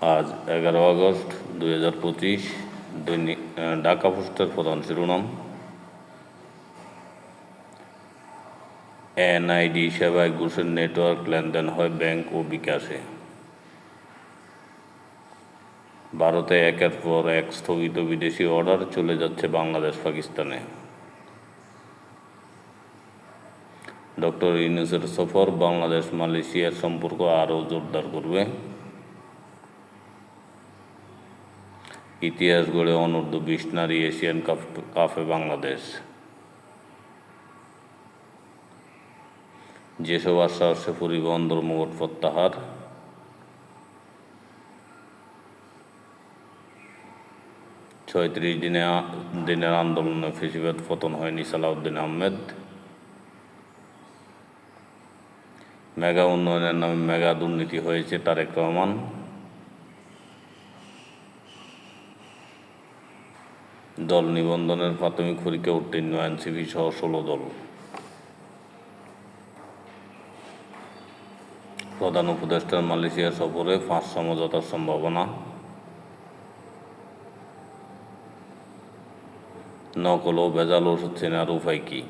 আজ এগারো আগস্ট দুই হাজার পঁচিশ দৈনিক ঢাকা পোস্টের প্রধান শিরোনাম। এনআইডি সেবায় ঘুষের নেটওয়ার্ক লেনদেন হয় ব্যাংক ও বিকাশে। ভারতে একের পর এক স্থগিত বিদেশি অর্ডার চলে যাচ্ছে বাংলাদেশ পাকিস্তানে। ডক্টর ইউনুসের সফর বাংলাদেশ মালয়েশিয়ার সম্পর্ক আরও জোরদার করবে। ইতিহাস গড়ে অনূর্ধ্ব বিশ নারী এশিয়ান কাপ, কাপে বাংলাদেশ। যেসব আশ্বাসে পরিবহন ধর্মঘট প্রত্যাহার। ছয়ত্রিশ দিনে দিনের আন্দোলনে ফেসিবাদ পতন হয়নি সালাউদ্দিন আহমেদ। মেগা উন্নয়নের নামে মেগা দুর্নীতি হয়েছে তারেক রহমান। দল নিবন্ধনের প্রাথমিক পরীক্ষা উত্তীর্ণ এনসিপি সহ ষোলো দল। প্রধান উপদেষ্টার মালয়েশিয়া সফরে পাঁচ সমঝোতার সম্ভাবনা। নকল ও ভেজাল ওষুধ চেনার উপায় কী?